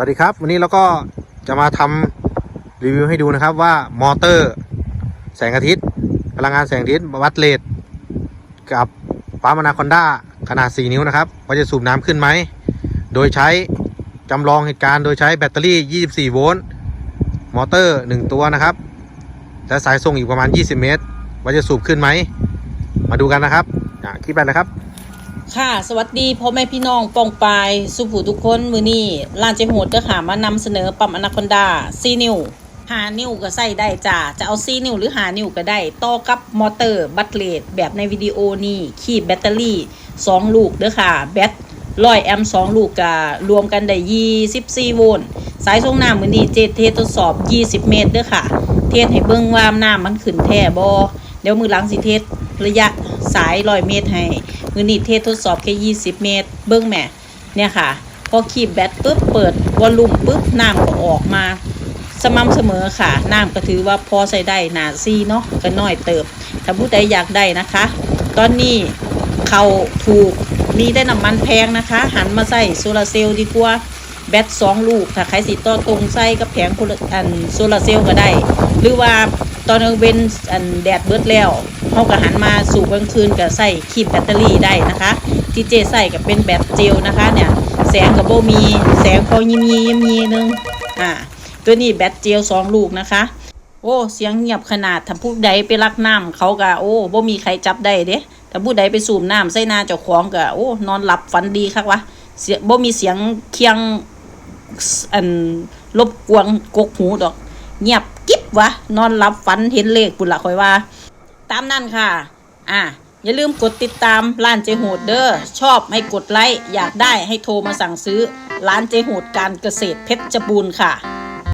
วัสดีครับ วันนี้เราก็จะมาทำรีวิวให้ดูนะครับว่ามอเตอร์ แสงอาทิตย์ พลังงานแสงอาทิตย์วัดเลทกับปั๊มอนาคอนด้าขนาด 4 นิ้วนะครับว่าจะสูบน้ำขึ้นไหม โดยใช้จำลองเหตุการณ์โดยใช้แบตเตอรี่ 24 โวลต์มอเตอร์ 1 ตัวนะครับ และสายส่งอีกประมาณ 20 เมตร ว่าจะสูบขึ้นไหม มาดูกันนะครับอะคลิปไปเลยครับ ค่ะสวัสดีพ่อแม่พี่น้องปองปายสุผูทุกคนมือนี่ร้านเจโหดก็หามานำเสนอปั๊มอนาคอนดาซีนิวหานิ้วก็ใส่ได้จ้าจะเอาซีนิวหรือหานิ้วก็ได้ต่อกับมอเตอร์บัตเลตแบบในวิดีโอนี่ขีบแบตเตอรี่ 2 ลูกเด้อค่ะ แบตร้อยแอมป์2ลูกก็รวมกันได้24โวลต์สายส่งน้ำมือนี่เจเทสทดสอบ20เมตรเด้อค่ะ เทสให้เบิ่งว่าน้ำมันขึ้นแท้บ่เดี๋ยวมือหลังสิเทสระยะ สายร้อยเมตรให้มือนี้เทสทดสอบแค่20เมตร เบิ้องแม่เนี่ยค่ะ พอคีบแบตปุ๊บเปิดวอลลุ่มปุ๊บน้ำก็ออกมาสม่ำเสมอค่ะ น้ำก็ถือว่าพอใส่ได้หนาซีเนาะก็น้อยเติบ ถ้าผู้ใดอยากได้นะคะ ตอนนี้เขาถูกมีได้น้ำมันแพงนะคะ หันมาใส่โซลาร์เซลล์ดีกว่า แบตสองลูก ถ้าใครสิต่อตรงใส่กับแผงโพลอันโซลาร์เซลล์ก็ได้ หรือว่า ตอนกลางเวนอันแดดเบิดแล้วเขาก็หันมาสู่กลางคืนก็ใส่คีบแบตเตอรี่ได้นะคะ ที่เจใส่ก็เป็นแบบเจลนะคะเนี่ยแสงกับโบมีแสงพอยิมยียิมยีนึงอ่าตัวนี้แบตเจลสองลูกนะคะโอ้เสียงเงียบขนาดถ้าผู้ใดไปรักน้ำเขาก็โอ้บ่มีใครจับได้เด้ถ้าผู้ใดไปสูบน้ำใส่นาเจ้าของก็โอ้นอนหลับฝันดีคักวะเสียบ่มีเสียงเคียงอันรบกวนกกหูดอก เงียบ วะ นอนรับฝันเห็นเลขปุ่นละคอยว่า ตามนั่นค่ะ อะอย่าลืมกดติดตามร้านเจโหดเด้อชอบให้กดไลค์อยากได้ให้โทรมาสั่งซื้อ ร้านเจโหดการเกษตรเพชรบูรณ์ค่ะ